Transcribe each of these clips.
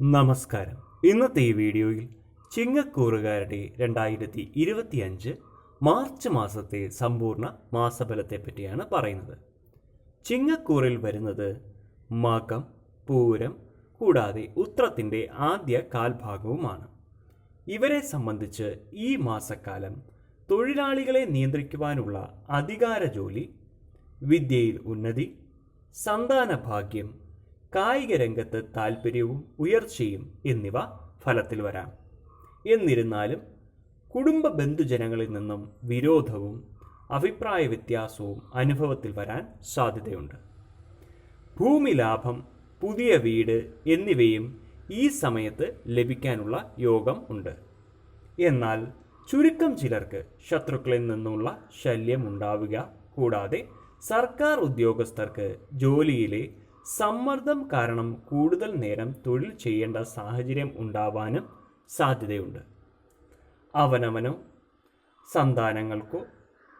നമസ്കാരം. ഇന്നത്തെ ഈ വീഡിയോയിൽ ചിങ്ങക്കൂറുകാരുടെ രണ്ടായിരത്തി ഇരുപത്തിയഞ്ച് മാർച്ച് മാസത്തെ സമ്പൂർണ മാസഫലത്തെ പറ്റിയാണ് പറയുന്നത്. ചിങ്ങക്കൂറിൽ വരുന്നത് മകം പൂരം കൂടാതെ ഉത്രത്തിന്റെ ആദ്യ കാൽഭാഗവുമാണ്. ഇവരെ സംബന്ധിച്ച് ഈ മാസക്കാലം തൊഴിലാളികളെ നിയന്ത്രിക്കുവാനുള്ള അധികാര ജോലി വിദ്യയിൽ ഉന്നതി സന്താന ഭാഗ്യം കായിക രംഗത്ത് താൽപ്പര്യവും ഉയർച്ചയും എന്നിവ ഫലത്തിൽ വരാം. എന്നിരുന്നാലും കുടുംബ ബന്ധുജനങ്ങളിൽ നിന്നും വിരോധവും അഭിപ്രായ വ്യത്യാസവും അനുഭവത്തിൽ വരാൻ സാധ്യതയുണ്ട്. ഭൂമി ലാഭം പുതിയ വീട് എന്നിവയും ഈ സമയത്ത് ലഭിക്കാനുള്ള യോഗം ഉണ്ട്. എന്നാൽ ചുരുക്കം ചിലർക്ക് ശത്രുക്കളിൽ നിന്നുള്ള ശല്യം ഉണ്ടാവുക കൂടാതെ സർക്കാർ ഉദ്യോഗസ്ഥർക്ക് ജോലിയിലെ സമ്മർദ്ദം കാരണം കൂടുതൽ നേരം തൊഴിൽ ചെയ്യേണ്ട സാഹചര്യം ഉണ്ടാവാനും സാധ്യതയുണ്ട്. അവനവനോ സന്താനങ്ങൾക്കോ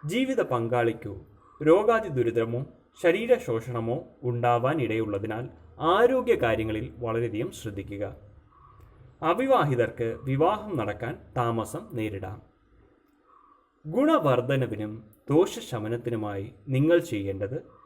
ജീവിത പങ്കാളിക്കോ രോഗാതി ദുരിതമോ ശരീരശോഷണമോ ഉണ്ടാവാൻ ഇടയുള്ളതിനാൽ ആരോഗ്യ കാര്യങ്ങളിൽ വളരെയധികം ശ്രദ്ധിക്കുക. അവിവാഹിതർക്ക് വിവാഹം നടക്കാൻ താമസം നേരിടാം. ഗുണവർദ്ധനവിനും ദോഷശമനത്തിനുമായി നിങ്ങൾ ചെയ്യേണ്ടത്